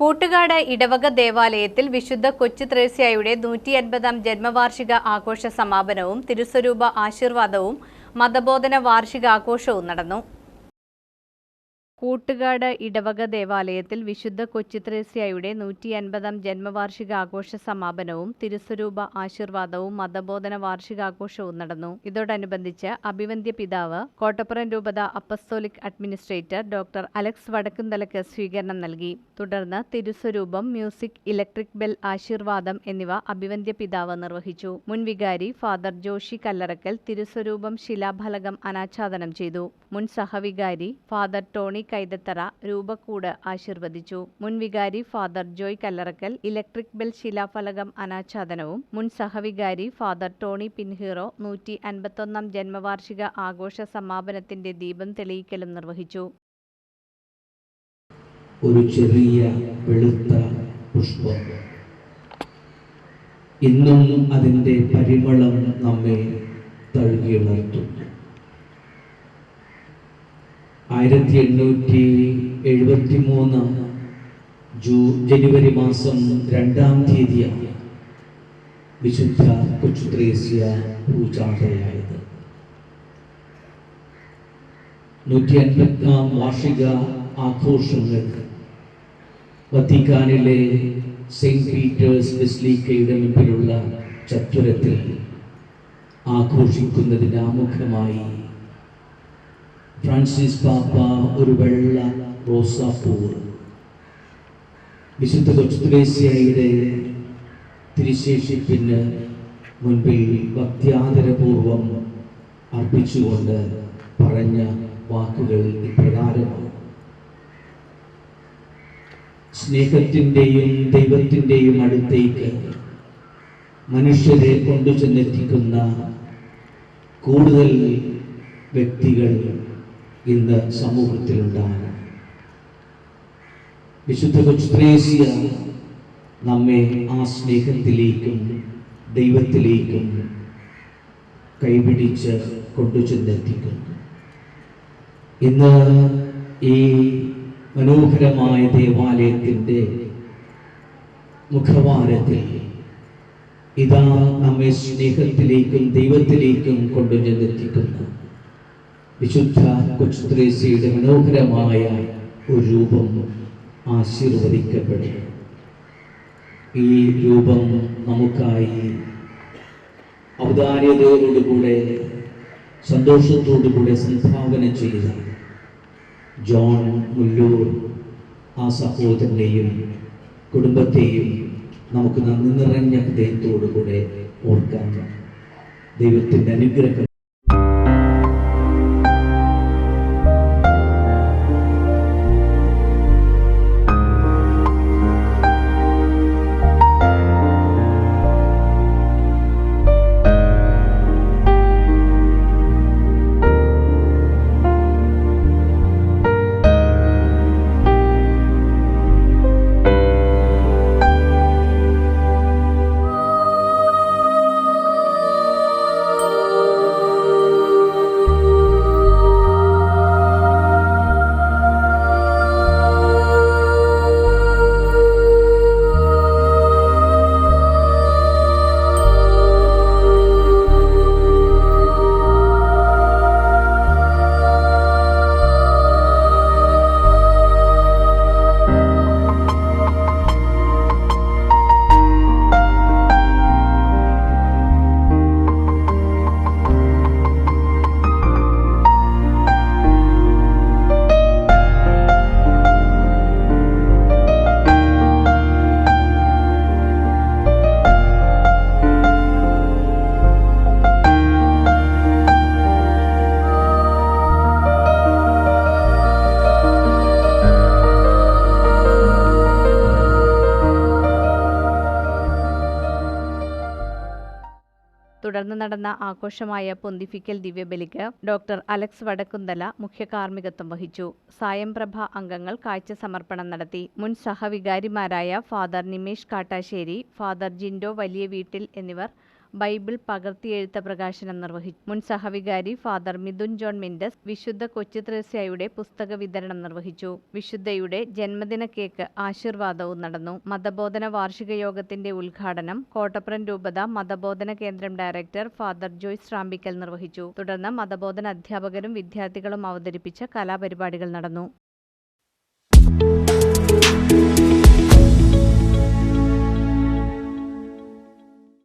കൂട്ടുകാട് ഇടവക ദേവാലയത്തിൽ വിശുദ്ധ കൊച്ചു ത്രേസ്യായുടെ നൂറ്റി അൻപതാം ജന്മവാർഷിക ആഘോഷ സമാപനവും തിരുസ്വരൂപ ആശീർവാദവും മതബോധന വാർഷികാഘോഷവും നടന്നു. കൂട്ടുകാട് ഇടവക ദേവാലയത്തിൽ വിശുദ്ധ കൊച്ചിത്രേസ്യായുടെ നൂറ്റി അൻപതാം ജന്മവാർഷിക ആഘോഷ സമാപനവും തിരുസ്വരൂപ ആശീർവാദവും മതബോധന വാർഷികാഘോഷവും നടന്നു. ഇതോടനുബന്ധിച്ച് അഭിവന്ധ്യ പിതാവ് കോട്ടപ്പുറം രൂപത അപ്പസ്തോലിക് അഡ്മിനിസ്ട്രേറ്റർ ഡോക്ടർ അലക്സ് വടക്കുംതലക്ക് സ്വീകരണം നൽകി. തുടർന്ന് തിരുസ്വരൂപം മ്യൂസിക് ഇലക്ട്രിക് ബെൽ ആശീർവാദം എന്നിവ അഭിവന്ധ്യ പിതാവ് നിർവഹിച്ചു. മുൻ വികാരി ഫാദർ ജോഷി കല്ലറക്കൽ തിരുസ്വരൂപം ശിലാഫലകം അനാച്ഛാദനം ചെയ്തു. മുൻ സഹവികാരി ഫാദർ ടോണി കൈതത്തറ രൂപക്കൂട് ആശീർവദിച്ചു. മുൻവികാരി father Joy Kallarakkal electric bell ശിലാഫലകം അനാച്ഛാദനവും മുൻ സഹവികാരി ഫാദർ ടോണി പിൻഹീറോ നൂറ്റി അൻപത്തൊന്നാം ജന്മവാർഷിക ആഘോഷ സമാപനത്തിന്റെ ദീപം തെളിയിക്കലും നിർവഹിച്ചു. ഒരു ചെറിയ വെളുത്ത പുഷ്പം. ഇന്നും അതിന്റെ പരിമളം നമ്മെ തഴുകിയുണർത്തുന്നു ആയിരത്തി എണ്ണൂറ്റി എഴുപത്തി മൂന്ന് ജൂ ജനുവരി മാസം രണ്ടാം തീയതിയാണ് വിശുദ്ധ കൊച്ചുത്രേസ്യ പൂജാതയായത് നൂറ്റി അൻപത്താം വാർഷിക ആഘോഷങ്ങൾ. വത്തിക്കാനിലെ സെയിന്റ് പീറ്റേഴ്സ് ബെസ്ലീക്കയുടെ മുമ്പിലുള്ള ചത്തുരത്തിൽ ആഘോഷിക്കുന്നതിന് ആമുഖമായി ഫ്രാൻസിസ് പാപ്പ ഒരു വെള്ള റോസാപ്പൂവ്. വിശുദ്ധ കൊച്ചുത്രേസ്യയുടെ തിരുശേഷിപ്പിന് മുൻപിൽ ഭക്തിയാദരപൂർവം അർപ്പിച്ചുകൊണ്ട് പറഞ്ഞ വാക്കുകൾ ഇപ്രകാരമാണ്. സ്നേഹത്തിന്റെയും ദൈവത്തിന്റെയും അടുത്തേക്ക് മനുഷ്യരെ കൊണ്ടു ചെന്നെത്തിക്കുന്ന കൂടുതൽ വ്യക്തികൾ ഇന്ന് സമൂഹത്തിലുണ്ടാകണം. വിശുദ്ധ കൊച്ചുത്രേസ്യ നമ്മെ ആ സ്നേഹത്തിലേക്കും ദൈവത്തിലേക്കും കൈപിടിച്ച് കൊണ്ടു ചെന്നെത്തിക്കുന്നു. ഇന്ന് ഈ മനോഹരമായ ദേവാലയത്തിന്റെ മുഖവാരത്തിൽ ഇതാ നമ്മെ സ്നേഹത്തിലേക്കും ദൈവത്തിലേക്കും കൊണ്ടുചെന്നെത്തിക്കുന്നു വിശുദ്ധ കൊച്ചുത്രേസ്യയുടെ മനോഹരമായ ഒരു രൂപം ആശീർവദിക്കപ്പെടും ഈ രൂപം നമുക്കായി ഔദാര്യതയോടുകൂടെ സന്തോഷത്തോടുകൂടെ സംഭാവന ചെയ്ത ജോൺ മുല്ലൂർ ആ സഹോദരനെയും കുടുംബത്തെയും നമുക്ക് നന്ദി നിറഞ്ഞ ഹൃദയത്തോടുകൂടെ ഓർക്കാൻ ദൈവത്തിന്റെ അനുഗ്രഹം തുടർന്ന് നടന്ന ആഘോഷമായ പൊന്തിഫിക്കൽ ദിവ്യബലിക്ക് ഡോക്ടർ അലക്സ് വടക്കുന്തല മുഖ്യ കാർമ്മികത്വം വഹിച്ചു. സായംപ്രഭ അംഗങ്ങൾ കാഴ്ച സമർപ്പണം നടത്തി. മുൻ സഹവികാരിമാരായ ഫാദർ നിമേഷ് കാട്ടാശ്ശേരി ഫാദർ ജിൻഡോ വലിയ വീട്ടിൽ എന്നിവർ ബൈബിൾ പകർത്തിയെഴുത്ത പ്രകാശനം നിർവഹിച്ചു. മുൻ സഹവികാരി ഫാദർ മിഥുൻ ജോൺ മിൻഡസ് വിശുദ്ധ കൊച്ചുത്രേസ്യയുടെ പുസ്തക വിതരണം നിർവഹിച്ചു. വിശുദ്ധയുടെ ജന്മദിന കേക്ക് ആശീർവാദവും നടന്നു. മതബോധന വാർഷിക യോഗത്തിന്റെ ഉദ്ഘാടനം കോട്ടപ്പുറം രൂപത മതബോധന കേന്ദ്രം ഡയറക്ടർ ഫാദർ ജോയ്സ് റാമ്പിക്കൽ നിർവഹിച്ചു. തുടർന്ന് മതബോധന അധ്യാപകരും വിദ്യാർത്ഥികളും അവതരിപ്പിച്ച കലാപരിപാടികൾ നടന്നു.